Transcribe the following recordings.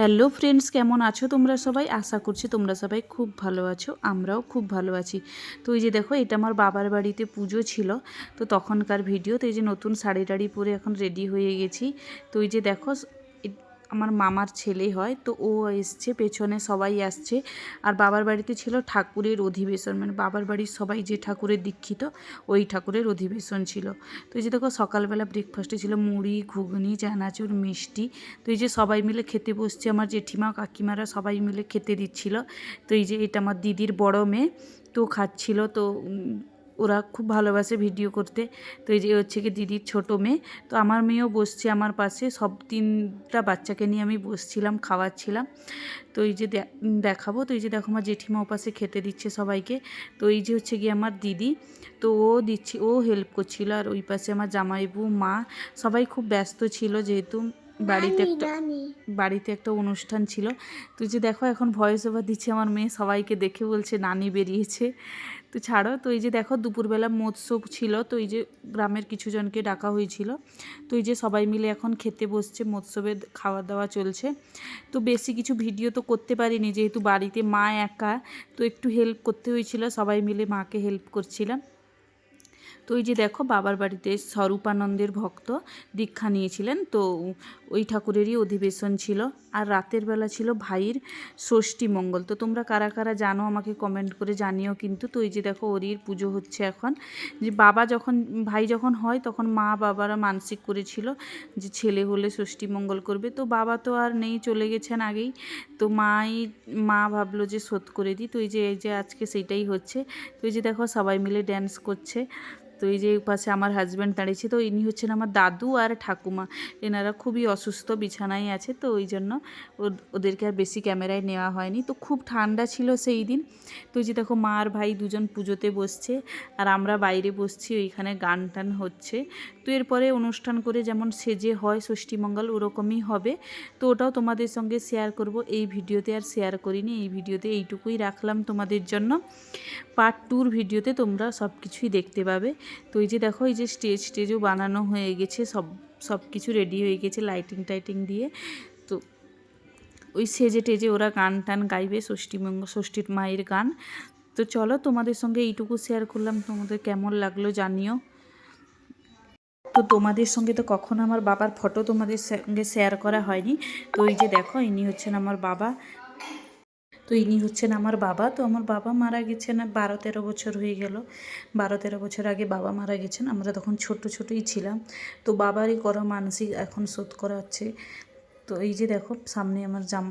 Hello friends, কেমন আছো তোমরা সবাই? আশা করছি তোমরা সবাই খুব ভালো আছো, আমরাও খুব ভালো আছি। তো এই যে দেখো, এটা আমার বাবার বাড়িতে পুজো ছিল, তো তখনকার ভিডিও তো এই যে নতুন শাড়ি টাড়ি পরে এখন রেডি হয়ে গেছি। তো এই যে দেখো আমার মামার ছেলে হয়, তো ও এসছে, পেছনে সবাই আসছে। আর বাবার বাড়িতে ছিল ঠাকুরের অধিবেশন মানে বাবার বাড়ির সবাই যে ঠাকুরের দীক্ষিত, ওই ঠাকুরের অধিবেশন ছিল। তো এই যে দেখো, সকালবেলা ব্রেকফাস্টে ছিল মুড়ি, ঘুগনি, চানাচুর, মিষ্টি। তো এই যে সবাই মিলে খেতে বসছে, আমার জেঠিমা, কাকিমারা সবাই মিলে খেতে দিচ্ছিল। তো এই যে এটা আমার দিদির বড় মেয়ে, তো খাচ্ছিল, তো ওরা খুব ভালোবাসে ভিডিও করতে। তো এই যে হচ্ছে কি দিদির ছোটো মেয়ে। তো আমার মেয়েও বসছে আমার পাশে। সব তিনটা বাচ্চাকে নিয়ে আমি বসছিলাম, খাওয়াচ্ছিলাম। তো এই যে দেখাবো। তো এই যে দেখো আমার জেঠিমা ওপাশে খেতে দিচ্ছে সবাইকে। তো এই যে হচ্ছে গিয়ে আমার দিদি। তো ও দিচ্ছি, ও হেল্প করছিল। আর ওই পাশে আমার জামাইবু, মা সবাই খুব ব্যস্ত ছিল যেহেতু। বাড়িতে একটা বাড়িতে একটা অনুষ্ঠান ছিল। তুই যে দেখো এখন ভয়েস ওভার দিচ্ছে আমার মেয়ে সবাইকে দেখে বলছে নানি বেরিয়েছে। তো ছাড়ো তো এই যে দেখো দুপুরবেলা মৎস্য ছিল তো এই যে গ্রামের কিছু জনকে ডাকা হয়েছিল। তো এই যে সবাই মিলে এখন খেতে বসছে মৎস্যবে খাওয়া দাওয়া চলছে। তো বেশি কিছু ভিডিও তো করতে পারিনি যেহেতু বাড়িতে মা একা তো একটু হেল্প করতে হয়েছিল সবাই মিলে মাকে হেল্প করছিলাম। তো ওই যে দেখো বাবার বাড়িতে স্বরূপানন্দের ভক্ত দীক্ষা নিয়েছিলেন, তো ওই ঠাকুরেরই অধিবেশন ছিল। আর রাতের বেলা ছিল ভাইয়ের ষষ্ঠী মঙ্গল। তো তোমরা কারা কারা জানো আমাকে কমেন্ট করে জানিও কিন্তু। তো ওই যে দেখো ওরির পুজো হচ্ছে এখন। যে বাবা যখন, ভাই যখন হয় তখন মা বাবারা মানসিক করেছিল যে ছেলে হলে ষষ্ঠী মঙ্গল করবে। তো বাবা তো আর নেই, চলে গেছেন আগেই। তো মাই, মা ভাবলো যে শোধ করে দিই। তো এই যে এই যে আজকে সেইটাই হচ্ছে। তো এই যে দেখো সবাই মিলে ড্যান্স করছে। তো এই যে পাশে আমার হাজব্যান্ড দাঁড়িয়েছে, তো ইনি হচ্ছেন আমার দাদু আর ঠাকুমা। এনারা খুবই অসুস্থ, বিছানায় আছে, তো ওই জন্য ওদেরকে আর বেশি ক্যামেরায় নেওয়া হয়নি। তো খুব ঠান্ডা ছিল সেই দিন। তো যে দেখো, মা আর ভাই দুজন পুজোতে বসছে আর আমরা বাইরে বসছি, ওইখানে গান টান হচ্ছে। তো এরপরে অনুষ্ঠান করে যেমন সেজে হয় ষষ্ঠীমঙ্গল ওরকমই হবে। তো ওটাও তোমাদের সঙ্গে শেয়ার করব। এই ভিডিওতে আর শেয়ার করিনি, এই ভিডিওতে এইটুকুই রাখলাম তোমাদের জন্য। পার্ট টুর ভিডিওতে তোমরা সব কিছুই দেখতে পাবে। তো এই যে দেখো, এই যে স্টেজ, স্টেজও বানানো হয়ে গেছে, সব সব কিছু রেডি হয়ে গেছে লাইটিং টাইটিং দিয়ে। তো ওই সেজে টেজে ওরা গান টান গাইবে ষষ্ঠীমঙ্গ ষষ্ঠীর মায়ের গান। তো চলো তোমাদের সঙ্গে এইটুকু শেয়ার করলাম, তোমাদের কেমন লাগল জানিও। তো তোমাদের সঙ্গে তো কখনো আমার বাবার ফটো তোমাদের সঙ্গে শেয়ার করা হয়নি। তো এই যে দেখো, ইনি হচ্ছেন আমার বাবা। তো ইনি হচ্ছেন আমার বাবা। তো আমার বাবা মারা গেছেন বারো তেরো বছর হয়ে গেল। বারো তেরো বছর আগে বাবা মারা গেছেন। আমরা তখন ছোট ছোটই ছিলাম। তো বাবারই করা মানসিক এখন শোধ করা হচ্ছে। তো এই যে দেখো, সামনে আমার জাম,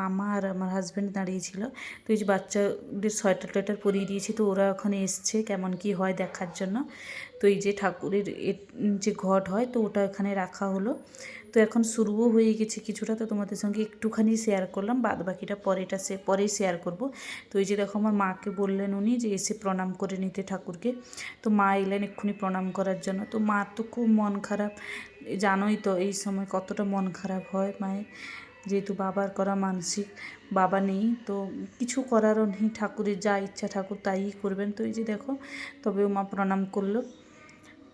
মামা আর আমার হাজব্যান্ড দাঁড়িয়েছিল। তো এই যে বাচ্চাদের সোয়েটার টোয়েটার পরিয়ে দিয়েছি। তো ওরা ওখানে এসছে কেমন কি হয় দেখার জন্য। তো এই যে ঠাকুরের যে ঘট হয়, তো ওটা এখানে রাখা হলো। তো এখন শুরুও হয়ে গেছে কিছুটা, তো তোমাদের সঙ্গে একটুখানি শেয়ার করলাম বাদ বাকিটা পরেটা সে, পরেই শেয়ার করব। তো এই যে দেখো আমার মাকে বললেন উনি যে এসে প্রণাম করে নিতে ঠাকুরকে। তো মা এলেন এক্ষুনি প্রণাম করার জন্য। তো মা তো খুব মন খারাপ। জানোই তো এই সময় কতটা মন খারাপ হয় মায়ের। যেহেতু বাবার করা মানসিক, বাবা নেই, তো কিছু করারও নেই। ঠাকুরের যা ইচ্ছা ঠাকুর তাই করবেন। তো এই যে দেখো, তবেও মা প্রণাম করল।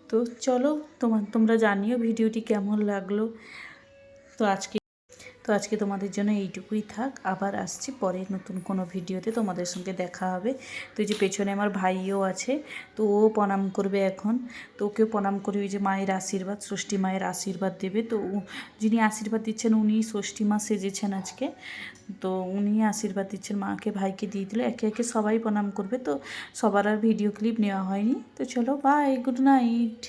তো চলো তোমার তোমরা জানিও ভিডিওটি কেমন লাগল। তো আজকে তো আজকে তোমাদের জন্য এইটুকুই থাক। আবার আসছি পরে নতুন কোনো ভিডিওতে তোমাদের সঙ্গে দেখা হবে। তো এই যে পেছনে আমার ভাইও আছে, তো ও প্রণাম করবে এখন। তো ওকেও প্রণাম করে, ওই যে মায়ের আশীর্বাদ, ষষ্ঠী মায়ের আশীর্বাদ দেবে। তো যিনি আশীর্বাদ দিচ্ছেন উনি ষষ্ঠী মা সেজেছেন আজকে। তো উনি আশীর্বাদ দিচ্ছেন মাকে, ভাইকে দিয়ে দিলে। একে একে সবাই প্রণাম করবে। তো সবার আর ভিডিও ক্লিপ নেওয়া হয়নি। তো চলো বাই গুড নাইট